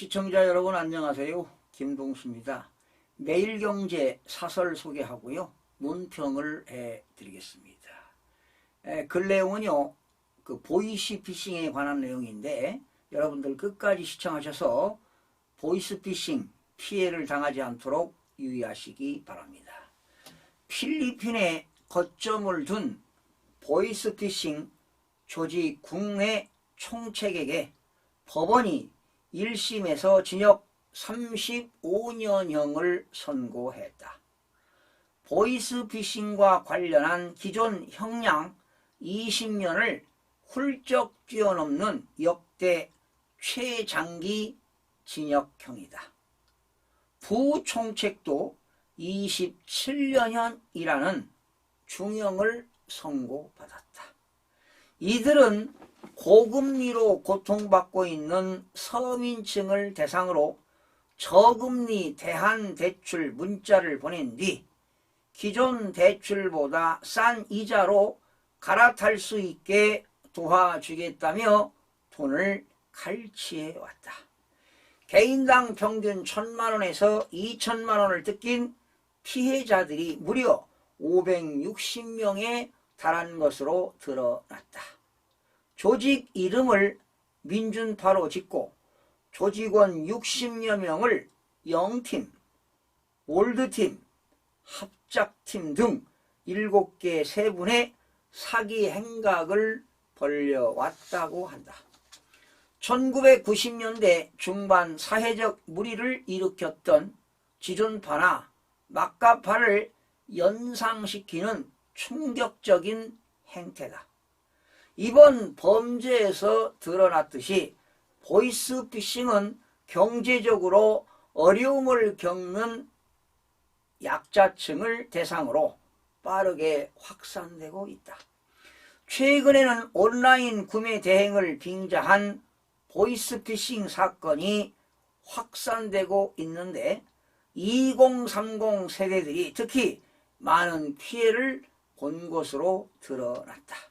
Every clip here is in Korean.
시청자 여러분 안녕하세요. 김동수입니다. 매일경제 사설 소개하고요. 논평을 해드리겠습니다. 에, 글 내용은요. 그 보이시피싱에 관한 내용인데 여러분들 끝까지 시청하셔서 보이스피싱 피해를 당하지 않도록 유의하시기 바랍니다. 필리핀에 거점을 둔 보이스피싱 조직 국내 총책에게 법원이 1심에서 징역 35년형을 선고했다. 보이스피싱과 관련한 기존 형량 20년을 훌쩍 뛰어넘는 역대 최장기 징역형이다. 부총책도 27년형이라는 중형을 선고받았다. 이들은 고금리로 고통받고 있는 서민층을 대상으로 저금리 대한대출 문자를 보낸 뒤 기존 대출보다 싼 이자로 갈아탈 수 있게 도와주겠다며 돈을 갈취해 왔다. 개인당 평균 천만 원에서 2천만 원을 뜯긴 피해자들이 무려 560명에 달한 것으로 드러났다. 조직 이름을 민준파로 짓고 조직원 60여 명을 영팀, 올드팀, 합작팀 등 7개 세분의 사기 행각을 벌려왔다고 한다. 1990년대 중반 사회적 무리를 일으켰던 지존파나 막가파를 연상시키는 충격적인 행태다. 이번 범죄에서 드러났듯이 보이스피싱은 경제적으로 어려움을 겪는 약자층을 대상으로 빠르게 확산되고 있다. 최근에는 온라인 구매 대행을 빙자한 보이스피싱 사건이 확산되고 있는데 2030 세대들이 특히 많은 피해를 본 것으로 드러났다.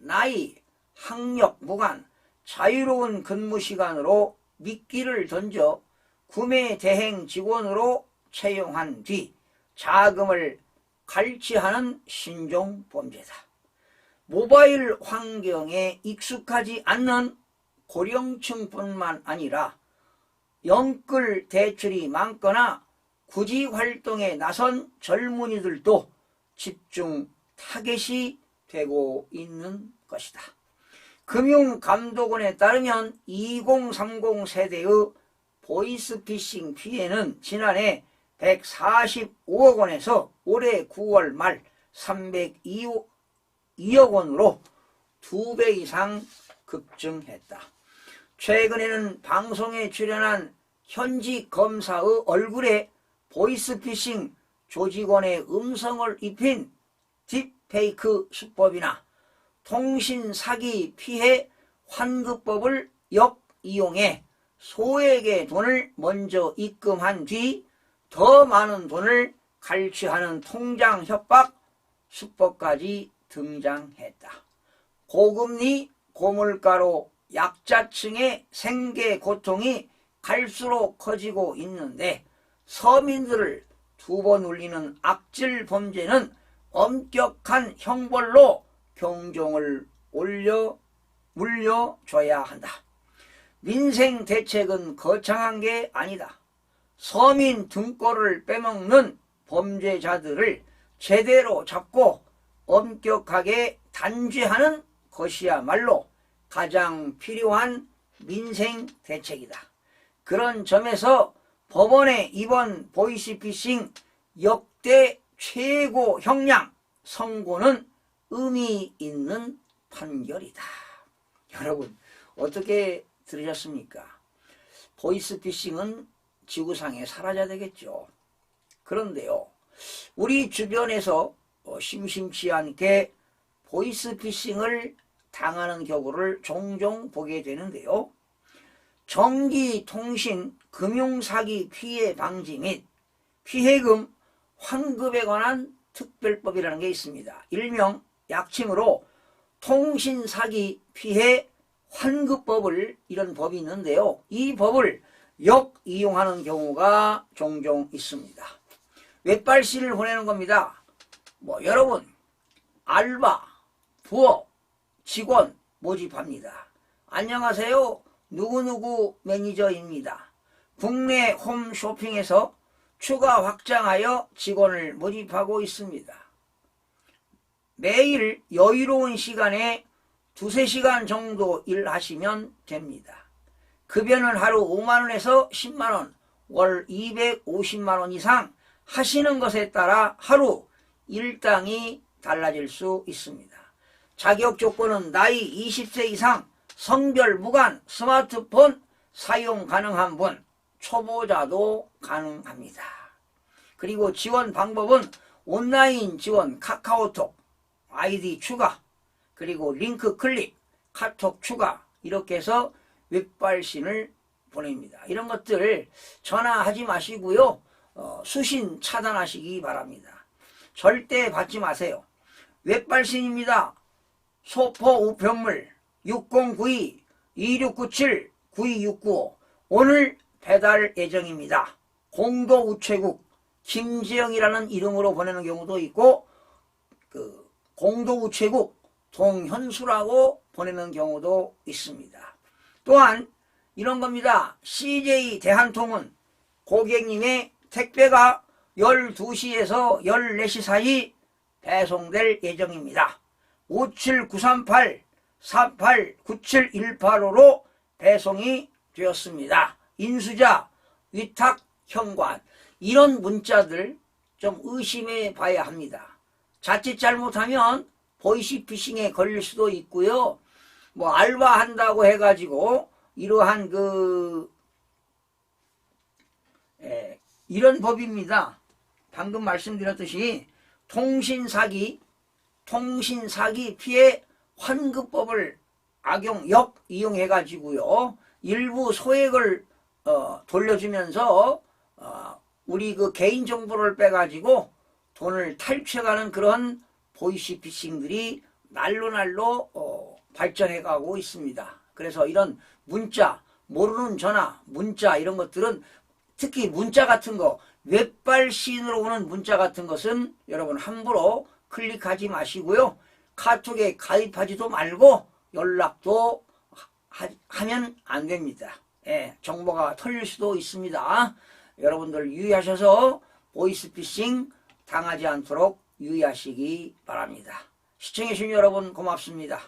나이, 학력 무관, 자유로운 근무 시간으로 미끼를 던져 구매 대행 직원으로 채용한 뒤 자금을 갈취하는 신종 범죄다. 모바일 환경에 익숙하지 않는 고령층뿐만 아니라 영끌 대출이 많거나 구지 활동에 나선 젊은이들도 집중 타겟이 되고 있는 것이다. 금융감독원에 따르면 2030 세대의 보이스피싱 피해는 지난해 145억 원에서 올해 9월 말 302억 원으로 두배 이상 급증했다. 최근에는 방송에 출연한 현지 검사의 얼굴에 보이스피싱 조직원의 음성을 입힌 딥 페이크 수법이나 통신 사기 피해 환급법을 역이용해 소에게 돈을 먼저 입금한 뒤 더 많은 돈을 갈취하는 통장 협박 수법까지 등장했다. 고금리 고물가로 약자층의 생계 고통이 갈수록 커지고 있는데 서민들을 두 번 울리는 악질 범죄는 엄격한 형벌로 경종을 올려 물려줘야 한다. 민생 대책은 거창한 게 아니다. 서민 등골을 빼먹는 범죄자들을 제대로 잡고 엄격하게 단죄하는 것이야말로 가장 필요한 민생 대책이다. 그런 점에서 법원의 이번 보이시피싱 역대 최고 형량 선고는 의미 있는 판결이다. 여러분 어떻게 들으셨습니까? 보이스피싱은 지구상에 사라져야 되겠죠. 그런데요. 우리 주변에서 어, 심심치 않게 보이스피싱을 당하는 경우를 종종 보게 되는데요. 전기, 통신, 금융사기 피해 방지 및 피해금 환급에 관한 특별법이라는 게 있습니다. 일명 약칭으로 통신사기 피해 환급법을 이런 법이 있는데요. 이 법을 역 이용하는 경우가 종종 있습니다. 웹발신을 보내는 겁니다. 뭐 여러분 알바, 부업, 직원 모집합니다. 안녕하세요. 누구누구 매니저입니다. 국내 홈쇼핑에서 추가 확장하여 직원을 모집하고 있습니다. 매일 여유로운 시간에 두세 시간 정도 일하시면 됩니다. 급여는 하루 5만원에서 10만원, 월 250만원 이상 하시는 것에 따라 하루 일당이 달라질 수 있습니다. 자격 조건은 나이 20세 이상, 성별 무관, 스마트폰 사용 가능한 분, 초보자도 가능합니다. 그리고 지원 방법은 온라인 지원 카카오톡, 아이디 추가, 그리고 링크 클릭, 카톡 추가 이렇게 해서 웹발신을 보냅니다. 이런 것들 전화하지 마시고요. 어, 수신 차단하시기 바랍니다. 절대 받지 마세요. 웹발신입니다. 소포 우편물 6092-2697-9269 오늘 배달 예정입니다. 공도 우체국 김지영이라는 이름으로 보내는 경우도 있고 그 공도 우체국 동현수라고 보내는 경우도 있습니다. 또한 이런 겁니다. CJ 대한통운 고객님의 택배가 12시에서 14시 사이 배송될 예정입니다. 57938 489718호로 배송이 되었습니다. 인수자, 위탁, 현관 이런 문자들 좀 의심해 봐야 합니다. 자칫 잘못하면 보이시피싱에 걸릴 수도 있고요. 뭐 알바한다고 해가지고 이러한 그 에, 이런 법입니다. 방금 말씀드렸듯이 통신사기, 통신사기 피해 환급법을 악용, 역 이용해 가지고요. 일부 소액을 어, 돌려주면서 어, 우리 그 개인 정보를 빼가지고 돈을 탈취해가는 그런 보이시 피싱들이 날로 날로 어, 발전해가고 있습니다. 그래서 이런 문자, 모르는 전화, 문자 이런 것들은 특히 문자 같은 거 웹발신으로 오는 문자 같은 것은 여러분 함부로 클릭하지 마시고요. 카톡에 가입하지도 말고 연락도 하, 하면 안 됩니다. 예, 정보가 털릴 수도 있습니다. 여러분들 유의하셔서 보이스피싱 당하지 않도록 유의하시기 바랍니다. 시청해주신 여러분 고맙습니다.